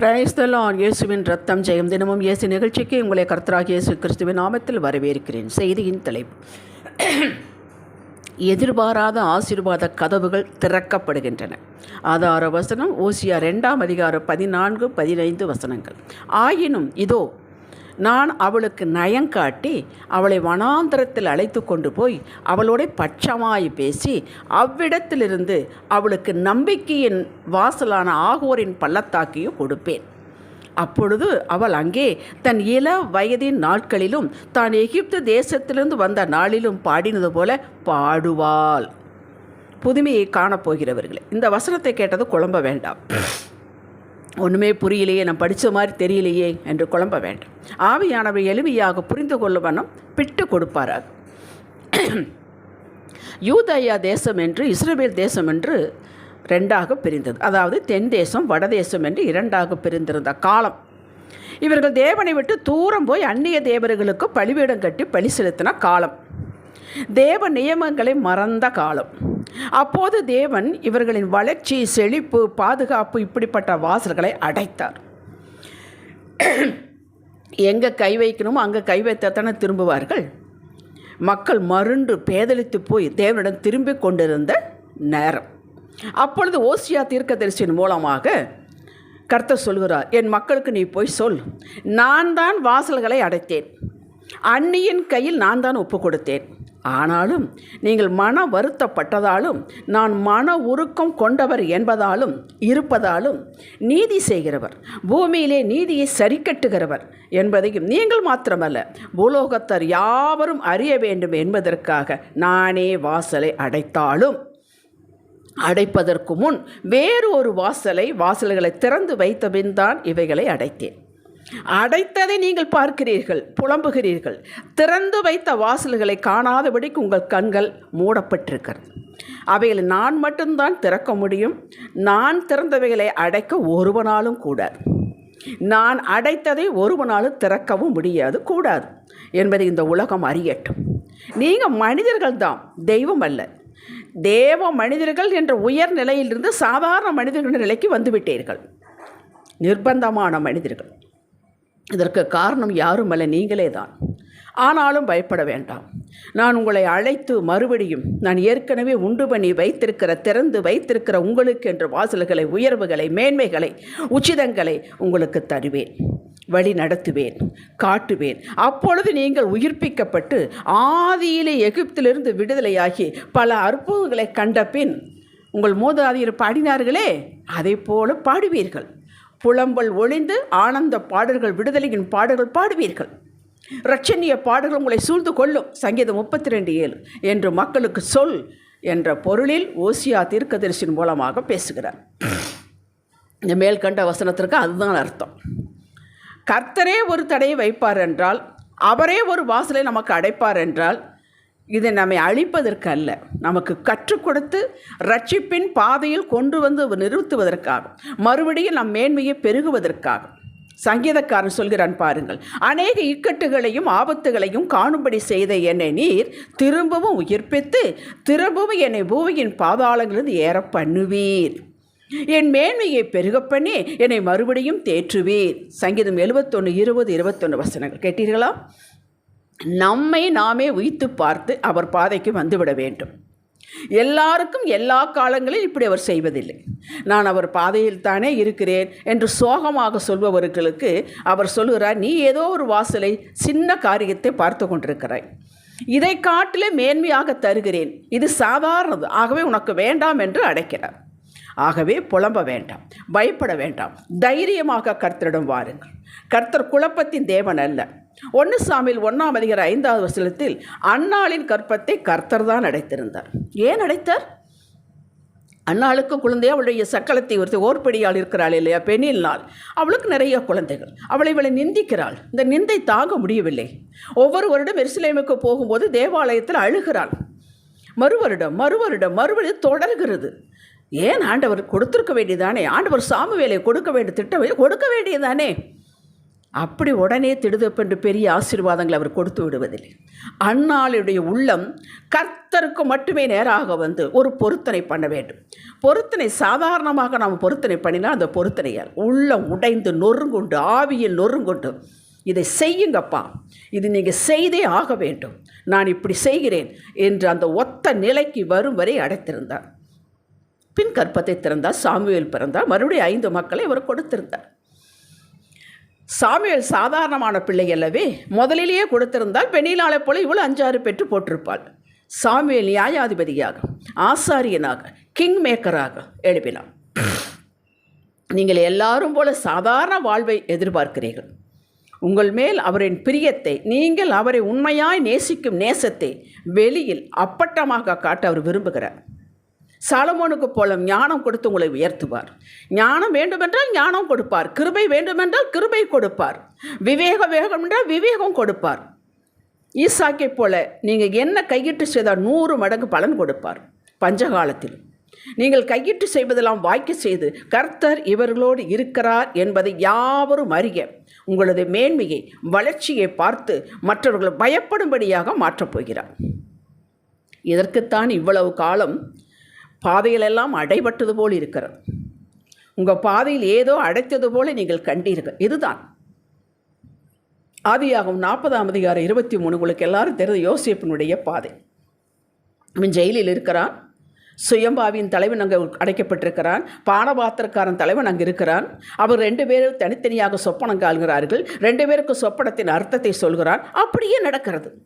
பிரைஸ்தலான் இயேசுவின் ரத்தம் ஜெயம். தினமும் இயேசு நிகழ்ச்சிக்கு உங்களை கர்த்தராக இயேசு கிறிஸ்துவின் நாமத்தில் வரவேற்கிறேன். செய்தியின் தலைப்பு. எதிர்பாராத ஆசீர்வாத கதவுகள் திறக்கப்படுகின்றன. ஆதார வசனம் ஓசியா ரெண்டாம் அதிகாரம் பதினான்கு பதினைந்து வசனங்கள். ஆயினும் இதோ நான் அவளுக்கு நயங்காட்டி அவளை வனாந்தரத்தில் அழைத்து கொண்டு போய் அவளோட பட்சமாய் பேசி அவ்விடத்திலிருந்து அவளுக்கு நம்பிக்கையின் வாசலான ஆகோரின் பள்ளத்தாக்கையும் கொடுப்பேன். அப்பொழுது அவள் அங்கே தன் இள வயதின் நாட்களிலும் தான் எகிப்து தேசத்திலிருந்து வந்த நாளிலும் பாடினது போல பாடுவாள். புதுமையை காணப்போகிறவர்களே இந்த வசனத்தை கேட்டது குழம்ப வேண்டாம். ஒன்றுமே புரியலையே நான் படித்த மாதிரி தெரியலையே என்று குழம்ப வேண்டாம். ஆவியானவர் எளிமையாக புரிந்து கொள்ளும் வண்ணம் பிட்டு கொடுப்பாராக. யூதயா தேசம் என்று இஸ்ரேல் தேசம் என்று ரெண்டாக பிரிந்தது. அதாவது தென் தேசம் வடதேசம் என்று இரண்டாக பிரிந்திருந்த காலம். இவர்கள் தேவனை விட்டு தூரம் போய் அந்நிய தேவர்களுக்கு பலிபீடம் கட்டி பலி செலுத்தின காலம். தேவ நியமங்களை மறந்த காலம். அப்போது தேவன் இவர்களின் வளர்ச்சி செழிப்பு பாதுகாப்பு இப்படிப்பட்ட வாசல்களை அடைத்தார். எங்கே கை வைக்கணுமோ அங்கே கை வைத்தத்தானே திரும்புவார்கள். மக்கள் மருண்டு பேதலித்து போய் தேவனிடம் திரும்பி கொண்டிருந்த நேரம். அப்பொழுது ஓசியா தீர்க்கதரிசியின் மூலமாக கர்த்தர் சொல்கிறார் என் மக்களுக்கு நீ போய் சொல். நான் தான் வாசல்களை அடைத்தேன். அன்னியின் கையில் நான் தான் ஒப்பு கொடுத்தேன். ஆனாலும் நீங்கள் மன வருத்தப்பட்டதாலும் நான் மன உருக்கம் கொண்டவர் என்பதாலும் இருப்பதாலும் நீதி செய்கிறவர் பூமியிலே நீதியை சரிக்கட்டுகிறவர் என்பதையும் நீங்கள் மாத்திரமல்ல பூலோகத்தர் யாவரும் அறிய வேண்டும் என்பதற்காக நானே வாசலை அடைத்தாலும் அடைப்பதற்கு முன் வேறு ஒரு வாசலை வாசல்களை திறந்து வைத்தபின் தான் இவைகளை அடைத்தேன். அடைத்ததை நீங்கள் பார்க்கிறீர்கள் புலம்புகிறீர்கள். திறந்து வைத்த வாசல்களை காணாதபடிக்கு உங்கள் கண்கள் மூடப்பட்டிருக்கிறது. அவைகளை நான் மட்டும்தான் திறக்க முடியும். நான் திறந்தவைகளை அடைக்க ஒருவனாலும் கூடாது. நான் அடைத்ததை ஒருவனாலும் திறக்கவும் முடியாது கூடாது என்பதை இந்த உலகம் அறியட்டும். நீங்கள் மனிதர்கள் தான் தெய்வம் அல்ல. தேவ மனிதர்கள் என்ற உயர் நிலையிலிருந்து சாதாரண மனிதர்கள் நிலைக்கு வந்துவிட்டீர்கள். நிர்பந்தமான மனிதர்கள். இதற்கு காரணம் யாருமல்ல நீங்களே தான். ஆனாலும் பயப்பட வேண்டாம். நான் உங்களை அழைத்து மறுபடியும் நான் ஏற்கனவே உண்டு பண்ணி வைத்திருக்கிற திறந்து வைத்திருக்கிற உங்களுக்கு என்ற வாசல்களை உயர்வுகளை மேன்மைகளை உச்சிதங்களை உங்களுக்கு தருவேன். வழி நடத்துவேன் காட்டுவேன். அப்பொழுது நீங்கள் உயிர்ப்பிக்கப்பட்டு ஆதியிலே எகிப்திலிருந்து விடுதலையாகி பல அற்புதங்களை கண்ட பின் உங்கள் மோதாதியர் பாடினார்களே அதை போல பாடுவீர்கள். புலம்பல் ஒளிந்து ஆனந்த பாடல்கள் விடுதலையின் பாடல்கள் பாடுவீர்கள். ரட்சணிய பாடல்கள் உங்களை சூழ்ந்து கொள்ளும். சங்கீதம் முப்பத்தி ரெண்டு ஏழு. என்று மக்களுக்கு சொல் என்ற பொருளில் ஓசியா தீர்க்கதரிசின் மூலமாக பேசுகிறார். இந்த மேல்கண்ட வசனத்திற்கு அதுதான் அர்த்தம். கர்த்தரே ஒரு தடையை வைப்பார் என்றால் அவரே ஒரு வாசலை நமக்கு அடைப்பார் என்றால் இதை நம்மை அழிப்பதற்கு அல்ல நமக்கு கற்றுக் கொடுத்து ரட்சிப்பின் பாதையில் கொண்டு வந்து நிறுத்துவதற்காக மறுபடியும் நம் மேன்மையை பெருகுவதற்காக. சங்கீதக்காரன் சொல்கிறான் பாருங்கள் அநேக இக்கட்டுகளையும் ஆபத்துகளையும் காணும்படி செய்த என்னை நீர் திரும்பவும் உயிர்ப்பித்து திரும்பவும் என்னை பூமியின் பாதாளங்களிலிருந்து ஏற பண்ணுவீர். என் மேன்மையை பெருக பண்ணி என்னை மறுபடியும் தேற்றுவீர். சங்கீதம் எழுபத்தொன்று இருபது இருபத்தொன்று வசனங்கள். கேட்டீர்களா? நம்மை நாமே உயித்து பார்த்து அவர் பாதைக்கு வந்துவிட வேண்டும். எல்லாருக்கும் எல்லா காலங்களிலும் இப்படி அவர் செய்வதில்லை. நான் அவர் பாதையில் தானே இருக்கிறேன் என்று சோகமாக சொல்பவர்களுக்கு அவர் சொல்கிறார் நீ ஏதோ ஒரு வாசலை சின்ன காரியத்தை பார்த்து கொண்டிருக்கிறாய். இதை காட்டிலே மேன்மையாக தருகிறேன். இது சாதாரணது. ஆகவே உனக்கு வேண்டாம் என்று அடைக்கிறார் ஆகவே புலம்ப வேண்டாம். பயப்பட வேண்டாம். தைரியமாக கர்த்தரிடம் வாருங்கள். கர்த்தர் குழப்பத்தின் தேவன் அல்ல. ஒன்று சாமியில் ஒன்றாம் அதிகார ஐந்தாவது வசனத்தில் அன்னாளின் கற்பத்தை கர்த்தர் தான் அடைத்திருந்தார். ஏன் அடைத்தார்? அன்னாளுக்கு குழந்தை அவளுடைய சக்களத்தை ஒருத்தி ஓர்படியால் இருக்கிறாள் இல்லையா? பெண்ணில் நாள். அவளுக்கு நிறைய குழந்தைகள். அவளை இவளை நிந்திக்கிறாள். இந்த நிந்தை தாங்க முடியவில்லை. ஒவ்வொரு வருடம் எருசலேமுக்கு போகும்போது தேவாலயத்தில் அழுகிறாள். மறு வருடம் மறு வருடம் தொடர்கிறது. ஏன் ஆண்டவர் கொடுத்துருக்க வேண்டியதானே ஆண்டவர் சாமு வேலையை கொடுக்க வேண்டிய திட்டம் கொடுக்க வேண்டியதானே அப்படி உடனே திடுதப்பென்று பெரிய ஆசீர்வாதங்களை அவர் கொடுத்து விடுவதில்லை. அன்னாளுடைய உள்ளம் கர்த்தருக்கு மட்டுமே நேராக வந்து ஒரு பொருத்தனை பண்ண வேண்டும். பொருத்தனை சாதாரணமாக நாம் பொருத்தனை பண்ணினால் அந்த பொருத்தனையால் உள்ளம் உடைந்து நொறுங்குண்டு ஆவியில் நொறுங்குண்டு. இதை செய்யுங்கப்பா. இது நீங்கள் செய்தே ஆக வேண்டும். நான் இப்படி செய்கிறேன் என்று அந்த ஒத்த நிலைக்கு வரும் வரை அடைத்திருந்தார். பின் கற்பத்தை திறந்தார் சாமுவேல் பிறந்தார். மறுபடியும் ஐந்து மக்களை அவர் கொடுத்திருந்தார். சாமியல் சாதாரணமான பிள்ளை அல்லவே முதலிலேயே கொடுத்திருந்தால் பெண்ணிலாளை போல இவ்வளோ அஞ்சாறு பெற்று போட்டிருப்பாள். சாமியல் நியாயாதிபதியாக ஆசாரியனாக கிங் மேக்கராக எழுப்பினான் நீங்கள் எல்லாரும் போல சாதாரண வாழ்வை எதிர்பார்க்கிறீர்கள். உங்கள் மேல் அவரின் பிரியத்தை நீங்கள் அவரை உண்மையாய் நேசிக்கும் நேசத்தை வெளியில் அப்பட்டமாக காட்ட அவர் விரும்புகிறார். சாலமோனுக்கு போல ஞானம் கொடுத்து உங்களை உயர்த்துவார். ஞானம் வேண்டுமென்றால் ஞானம் கொடுப்பார். கிருபை வேண்டுமென்றால் கிருபை கொடுப்பார். விவேக வேகம் என்றால் விவேகம் கொடுப்பார். ஈசாக்கை போல நீங்கள் என்ன கையிட்டு செய்தால் நூறு மடங்கு பலன் கொடுப்பார். பஞ்சகாலத்தில் நீங்கள் கையிட்டு செய்வதெல்லாம் வாய்க்கு செய்து கர்த்தர் இவர்களோடு இருக்கிறார் என்பதை யாவரும் அறிய உங்களது மேன்மையை வளர்ச்சியை பார்த்து மற்றவர்கள் பயப்படும்படியாக மாற்றப் போகிறார். இதற்குத்தான் இவ்வளவு காலம் பாதையிலெல்லாம் அடைபட்டது போல் இருக்கிறது. உங்கள் பாதையில் ஏதோ அடைத்தது போல நீங்கள் கண்டீர்கள். இதுதான். ஆதியாகும் நாற்பதாம் அதிகாரம் இருபத்தி மூணு உங்களுக்கு எல்லாரும் தெரிந்த யோசிப்பினுடைய பாதை. அவன் ஜெயிலில் இருக்கிறான். சுயம்பாவின் தலைவன் அங்கே அடைக்கப்பட்டிருக்கிறான். பானபாத்திரக்காரன் தலைவன் அங்கே இருக்கிறான். அவர் ரெண்டு பேரும் தனித்தனியாக சொப்பனம் கால்கிறார்கள். ரெண்டு பேருக்கு சொப்பனத்தின் அர்த்தத்தை சொல்கிறான். அப்படியே நடக்கிறது.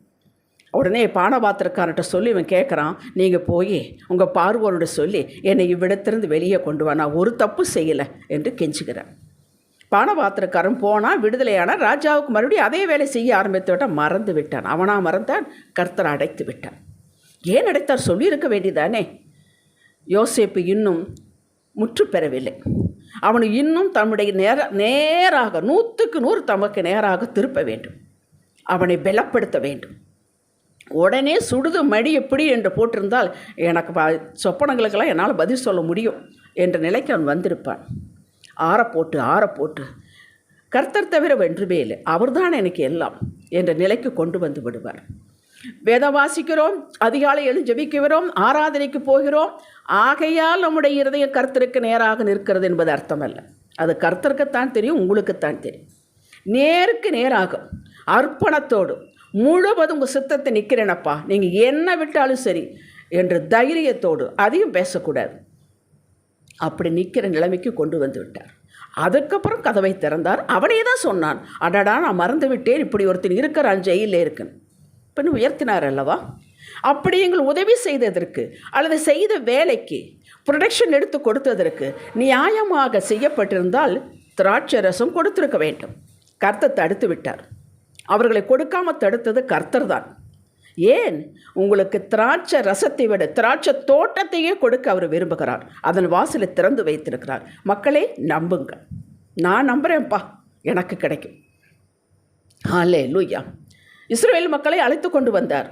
உடனே பானபாத்திரக்காரன்ட்ட சொல்லி இவன் கேட்குறான் நீங்கள் போய் உங்கள் பார்வோனோட சொல்லி என்னை இவ்விடத்திலிருந்து வெளியே கொண்டு வா நான் ஒரு தப்பு செய்யலை என்று கெஞ்சுக்கிறேன் பானபாத்திரக்காரன் போனால் விடுதலையான ராஜாவுக்கு மறுபடியும் அதே வேலை செய்ய ஆரம்பித்து விட்டான் மறந்து விட்டான். அவனாக மறந்தான் கர்த்தர் அடைத்து விட்டான். ஏன் அடைத்தார்? சொல்லியிருக்க வேண்டியதானே. யோசேப்பு இன்னும் முற்று பெறவில்லை. அவனு இன்னும் தம்முடைய நேர நேராக நூற்றுக்கு நூறு தமக்கு நேராக திருப்ப வேண்டும். அவனை பலப்படுத்த வேண்டும். உடனே சுடுது மடி எப்படி என்று போட்டிருந்தால் எனக்கு ப சொப்பனங்களுக்கெல்லாம் என்னால் பதில் சொல்ல முடியும் என்ற நிலைக்கு அவன் வந்திருப்பான். ஆறப்போட்டு ஆறப்போட்டு கர்த்தர் தவிர வென்றுமே இல்லை அவர்தான் எனக்கு எல்லாம் என்ற நிலைக்கு கொண்டு வந்து விடுவார். வேதம் வாசிக்கிறோம் அதிகாலை எழு ஜபிக்கிறோம் ஆராதனைக்கு போகிறோம் ஆகையால் நம்முடைய இருதயம் கர்த்தருக்கு நேராக நிற்கிறது என்பது அர்த்தமல்ல. அது கர்த்தருக்குத்தான் தெரியும் உங்களுக்குத்தான் தெரியும். நேருக்கு நேராகும் அர்ப்பணத்தோடு முழுவதும் உங்கள் சித்தத்தை நிற்கிறேனப்பா நீங்கள் என்ன விட்டாலும் சரி என்ற தைரியத்தோடு அதையும் பேசக்கூடாது. அப்படி நிற்கிற நிலைமைக்கு கொண்டு வந்து விட்டார். அதுக்கப்புறம் கதவை திறந்தார். அவனே தான் சொன்னான் அடடா நான் மறந்து விட்டேன் இப்படி ஒருத்தன் இருக்கிறான் ஜெயிலில் இருக்குன்னு. பின் உயர்த்தினார் அல்லவா? அப்படி எங்கள் உதவி செய்ததற்கு அல்லது செய்த வேலைக்கு ப்ரொடக்ஷன் எடுத்து கொடுத்ததற்கு நியாயமாக செய்யப்பட்டிருந்தால் திராட்சை ரசம் கொடுத்திருக்க வேண்டும். கர்த்தத்தை அடுத்து விட்டார். அவர்களை கொடுக்காம தடுத்தது கர்த்தர் தான். ஏன்? உங்களுக்கு திராட்சை ரசத்தை விட திராட்சை தோட்டத்தையே கொடுக்க அவர் விரும்புகிறார். அதன் வாசலை திறந்து வைத்திருக்கிறார். மக்களே நம்புங்க நான் நம்புகிறேன்ப்பா எனக்கு கிடைக்கும். ஆலே லூயா இஸ்ரேல் மக்களை அழைத்து கொண்டு வந்தார்.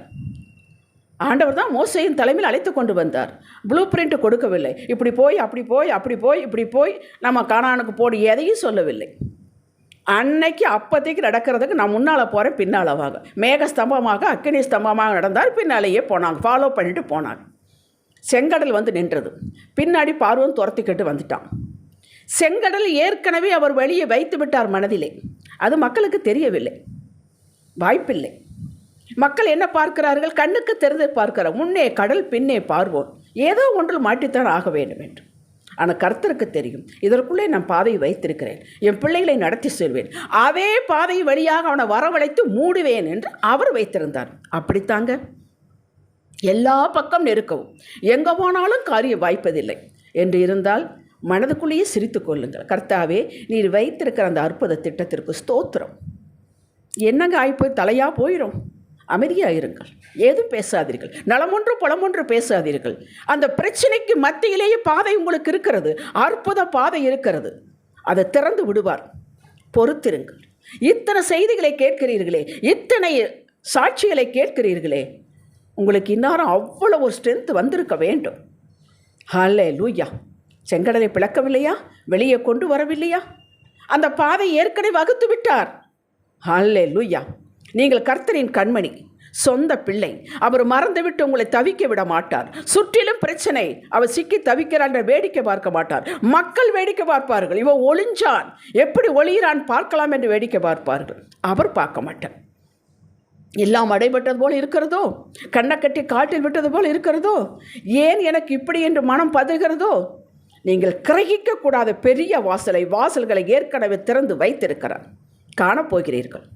ஆண்டவர் தான் மோசையின் தலைமையில் அழைத்து கொண்டு வந்தார். ப்ளூ பிரிண்ட் கொடுக்கவில்லை. இப்படி போய் அப்படி போய் அப்படி போய் இப்படி போய் நம்ம காணானுக்கு போடு எதையும் சொல்லவில்லை. அன்னைக்கு அப்போதைக்கு நடக்கிறதுக்கு நான் முன்னால் போகிறேன் பின்னால் வாங்க. மேக ஸ்தம்பமாக அக்கினி ஸ்தம்பமாக நடந்தார் பின்னாலேயே போனாங்க. ஃபாலோ பண்ணிட்டு போனாங்க. செங்கடல் வந்து நின்றது. பின்னாடி பார்வன் துரத்திக்கிட்டு வந்துட்டான். செங்கடல் ஏற்கனவே அவர் வெளியே வைத்து விட்டார் மனதிலே. அது மக்களுக்கு தெரியவில்லை. வாய்ப்பில்லை. மக்கள் என்ன பார்க்கிறார்கள்? கண்ணுக்கு தெரிந்து பார்க்கிறார் முன்னே கடல் பின்னே பார்வோம். ஏதோ ஒன்றில் மாட்டித்தான் ஆக வேண்டும் என்று. ஆனால் கர்த்தருக்கு தெரியும். இதற்குள்ளே நான் பாதையை வைத்திருக்கிறேன். என் பிள்ளைகளை நடத்தி செல்வேன். அதே பாதை வழியாக அவனை வரவழைத்து மூடுவேன் என்று அவர் வைத்திருந்தார். அப்படித்தாங்க? எல்லா பக்கம் நெருக்கவும். எங்கே போனாலும் காரியம் வாய்ப்பதில்லை. என்று இருந்தால் மனதுக்குள்ளேயே சிரித்து கொள்ளுங்கள். கர்த்தாவே நீர் வைத்திருக்கிற அந்த அற்புத திட்டத்திற்கு ஸ்தோத்திரம். என்னங்க ஆகிப்போய் தலையாக போயிடும் அமைதியாக இருங்கள். ஏதும் பேசாதீர்கள். நலமொன்று புலமொன்று பேசாதீர்கள். அந்த பிரச்சனைக்கு மத்தியிலேயே பாதை உங்களுக்கு இருக்கிறது. அற்புத பாதை இருக்கிறது. அதை திறந்து விடுவார். பொறுத்திருங்கள். இத்தனை செய்திகளை கேட்கிறீர்களே இத்தனை சாட்சிகளை கேட்கிறீர்களே உங்களுக்கு இன்னாரும் அவ்வளோ ஒரு ஸ்ட்ரென்த் வந்திருக்க வேண்டும். ஹலே லூயா செங்கடலை பிளக்கவில்லையா? வெளியே கொண்டு வரவில்லையா? அந்த பாதை ஏற்கனவே வகுத்து விட்டார். ஹலே லூயா நீங்கள் கர்த்தரின் கண்மணி சொந்த பிள்ளை. அவர் மறந்துவிட்டு உங்களை தவிக்க விட மாட்டார் சுற்றிலும் பிரச்சனை. அவர் சிக்கி தவிக்கிறான் வேடிக்கை பார்க்க மாட்டார். மக்கள் வேடிக்கை பார்ப்பார்கள். இவன் ஒளிஞ்சான். எப்படி ஒளிகிறான் பார்க்கலாம் என்று வேடிக்கை பார்ப்பார்கள். அவர் பார்க்க மாட்டார். எல்லாம் அடைபட்டது போல் இருக்கிறதோ? கண்ணை கட்டி காட்டில் விட்டது போல் இருக்கிறதோ? ஏன் எனக்கு இப்படி என்று மனம் பதறுகிறதோ? நீங்கள் கிரகிக்கக்கூடாத பெரிய வாசலை வாசல்களை ஏற்கனவே திறந்து வைத்திருக்கிறார். காணப்போகிறீர்கள்.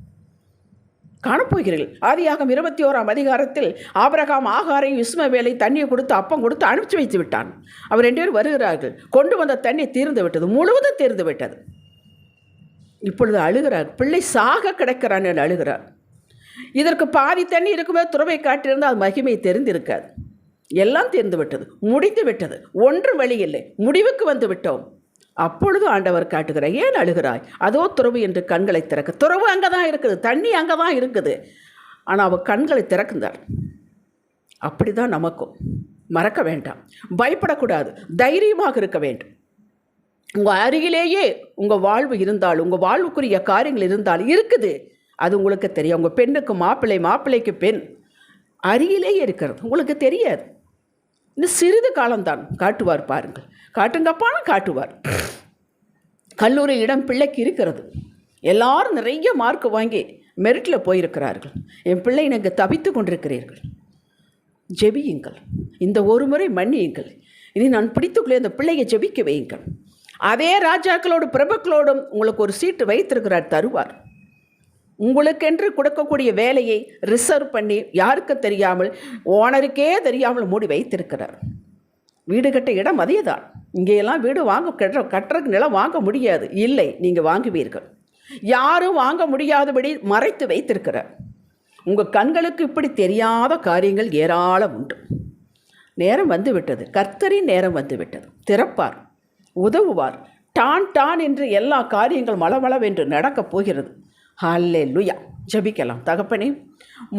காணப்போகிறீர்கள். ஆதியாகம் இருபத்தி ஓராம் அதிகாரத்தில் ஆபரகாம் ஆகாரையும் இஸ்மவேலை தண்ணியை கொடுத்து அப்பம் கொடுத்து அனுப்பிச்சு வைத்து விட்டான். அவர் ரெண்டு பேரும் வருகிறார்கள். கொண்டு வந்த தண்ணி தீர்ந்து விட்டது. முழுவதும் தீர்ந்து விட்டது. இப்பொழுது அழுகிறார். பிள்ளை சாக கிடக்கிறான் என்று அழுகிறார். இதற்கு பாதி தண்ணி இருக்கும்போது துறவை காட்டியிருந்தால் அது மகிமை தெரிந்திருக்காது. எல்லாம் தீர்ந்து விட்டது. முடிந்து விட்டது. ஒன்றும் வழி இல்லை. முடிவுக்கு வந்து விட்டோம். அப்பொழுது ஆண்டவர் காட்டுகிறார் ஏன் அழுகிறாய்? அதோ துறவு என்று கண்களை திறக்க. துறவு அங்கே தான் இருக்குது தண்ணி அங்கே தான் இருக்குது. ஆனால் அவள் கண்களை திறக்குந்தார் அப்படி தான் நமக்கும். மறக்க வேண்டாம். பயப்படக்கூடாது. தைரியமாக இருக்க வேண்டும். உங்கள் அருகிலேயே உங்கள் வாழ்வு இருந்தால் உங்கள் வாழ்வுக்குரிய காரியங்கள் இருந்தால் இருக்குது. அது உங்களுக்கு தெரியும் உங்கள் பெண்ணுக்கு மாப்பிள்ளை மாப்பிள்ளைக்கு பெண். அருகிலேயே இருக்கிறது. உங்களுக்கு தெரியாது. இன்னும் சிறிது காலம்தான் காட்டுவார் பாருங்கள். காட்டுங்கப்பான காட்டுவார். கல்லூரி இடம் பிள்ளைக்கு இருக்கிறது. எல்லாரும் நிறைய மார்க் வாங்கி மெரிட்டில் போயிருக்கிறார்கள். என் பிள்ளை நீங்கள் தவித்து கொண்டிருக்கிறீர்கள். ஜெபியுங்கள். இந்த ஒரு முறை மன்னியுங்கள். இனி நான் பிடித்துக்குள்ளே அந்த பிள்ளையை ஜெபிக்க வையுங்கள். அதே ராஜாக்களோடு பிரபுக்களோடும் உங்களுக்கு ஒரு சீட்டு வைத்திருக்கிறார் தருவார். உங்களுக்கென்று கொடுக்கக்கூடிய வேலையை ரிசர்வ் பண்ணி யாருக்கு தெரியாமல் ஓனருக்கே தெரியாமல் மூடி வைத்திருக்கிறார். வீடு கட்ட இடம் அதேதான். இங்கேயெல்லாம் வீடு வாங்க கட்டுற கட்டுறதுக்கு நிலம் வாங்க முடியாது. இல்லை நீங்கள் வாங்குவீர்கள். யாரும் வாங்க முடியாதபடி மறைத்து வைத்திருக்கிறார். உங்கள் கண்களுக்கு இப்படி தெரியாத காரியங்கள் ஏராளம் உண்டு. நேரம் வந்து விட்டது கர்த்தரின் நேரம் வந்து விட்டது திறப்பார் உதவுவார். டான் டான் என்று எல்லா காரியங்கள் மளமளவென்று நடக்கப் போகிறது. ஹாலே லுயா ஜபிக்கலாம். தகப்பனே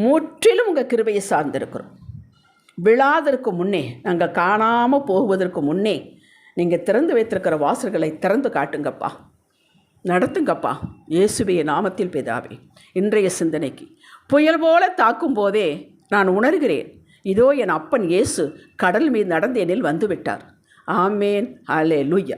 முற்றிலும் உங்கள் கிருபையை சார்ந்திருக்கிறோம். விழாதற்கு முன்னே நாங்கள் காணாமல் போவதற்கு முன்னே நீங்கள் திறந்து வைத்திருக்கிற வாசல்களை திறந்து காட்டுங்கப்பா. நடத்துங்கப்பா. இயேசுவிய நாமத்தில் பிதாவே இன்றைய சிந்தனைக்கு. புயல் போல தாக்கும் போதே நான் உணர்கிறேன் இதோ என் அப்பன் இயேசு கடல் மீது நடந்த எனில் வந்துவிட்டார். ஆமேன். அலே லுய்யா